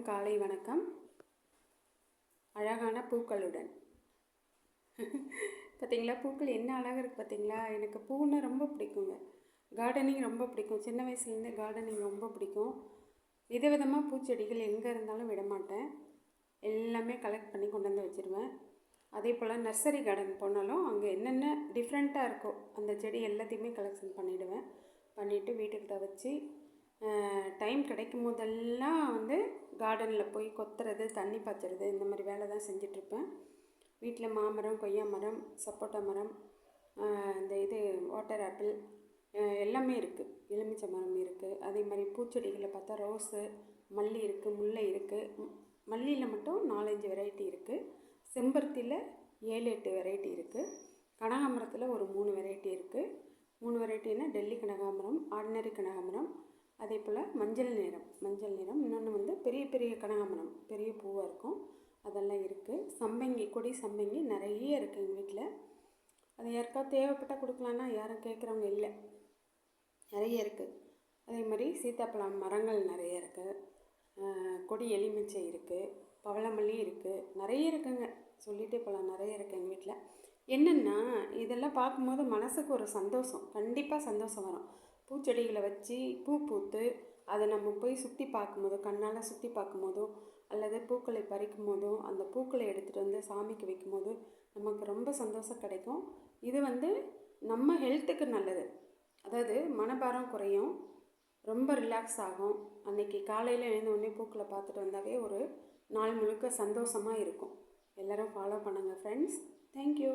அனைவருக்கும் காலை வணக்கம். அழகான பூக்களுடன். பார்த்தீங்களா பூக்கள் என்ன அழகாக இருக்குது பார்த்தீங்களா எனக்கு பூன்னா ரொம்ப பிடிக்குங்க. கார்டனிங் ரொம்ப பிடிக்கும். சின்ன வயசுலேருந்தே கார்டனிங் ரொம்ப பிடிக்கும். விதவிதமாக பூச்செடிகள் எங்கே இருந்தாலும் விட மாட்டேன். எல்லாமே கலெக்ட் பண்ணி கொண்டு வந்து வச்சுருவேன். அதே போல் நர்சரி கார்டன் போனாலும் அங்கே என்னென்ன டிஃப்ரெண்ட்டாக இருக்கோ அந்த செடி எல்லாத்தையுமே கலெக்ஷன் பண்ணிவிடுவேன் பண்ணிவிட்டு வீட்டுக்கிட்ட வச்சு டைம் கிடைக்கும் போதெல்லாம் வந்து கார்டனில் போய் கொத்துறது தண்ணி பாய்ச்சறது இந்த மாதிரி வேலை தான் செஞ்சிட்ருப்பேன். வீட்டில் மாமரம் கொய்யா மரம் சப்போட்டா மரம் இந்த இது வாட்டர் ஆப்பிள் எல்லாமே இருக்குது எலுமிச்சை மரம் இருக்குது அதே மாதிரி பூச்செடிகளில் பார்த்தா ரோஸு மல்லி இருக்குது முல்லை இருக்குது மல்லியில் மட்டும் நாலஞ்சு வெரைட்டி இருக்குது செம்பருத்தியில் ஏழு எட்டு வெரைட்டி இருக்குது கனகாமரத்தில் ஒரு மூணு வெரைட்டி இருக்குது மூணு வெரைட்டினா டெல்லி கனகாமரம் ஆர்டினரி கனகாமரம் அதே போல் மஞ்சள் நிறம் மஞ்சள் நிறம். இன்னொன்று வந்து பெரிய பெரிய கனகாமரம் பெரிய பூவாக இருக்கும். அதெல்லாம் இருக்குது சம்பங்கி கொடி சம்பங்கி நிறைய இருக்குது எங்கள் வீட்டில் அது யாருக்கா தேவைப்பட்டால் கொடுக்கலான்னா யாரும் கேட்குறவங்க இல்லை. நிறைய இருக்குது அதே மாதிரி சீத்தாப்பழம் மரங்கள் நிறைய இருக்குது கொடி எலுமிச்சை இருக்குது பவளமல்லி இருக்குது நிறைய இருக்குங்க. சொல்லிகிட்டே போகலாம் நிறைய இருக்குது எங்கள் வீட்டில் என்னென்னா இதெல்லாம் பார்க்கும்போது மனசுக்கு ஒரு சந்தோஷம். கண்டிப்பாக சந்தோஷம் வரும். பூச்செடிகளை வச்சு பூ பூத்து அதை நம்ம போய் சுற்றி பார்க்கும்போதோ கண்ணால் சுற்றி பார்க்கும்போதோ அல்லது பூக்களை பறிக்கும் போதோ அந்த பூக்களை எடுத்துகிட்டு வந்து சாமிக்கு வைக்கும் போது நமக்கு ரொம்ப சந்தோஷம் கிடைக்கும். இது வந்து நம்ம ஹெல்த்துக்கு நல்லது. அதாவது மனபாரம் குறையும் ரொம்ப ரிலாக்ஸ் ஆகும். அன்னைக்கு காலையில் எழுந்த உடனே பூக்களை பார்த்துட்டு வந்தாவே ஒரு நாள் முழுக்க சந்தோஷமாக இருக்கும். எல்லோரும் ஃபாலோ பண்ணுங்கள் ஃப்ரெண்ட்ஸ் தேங்க்யூ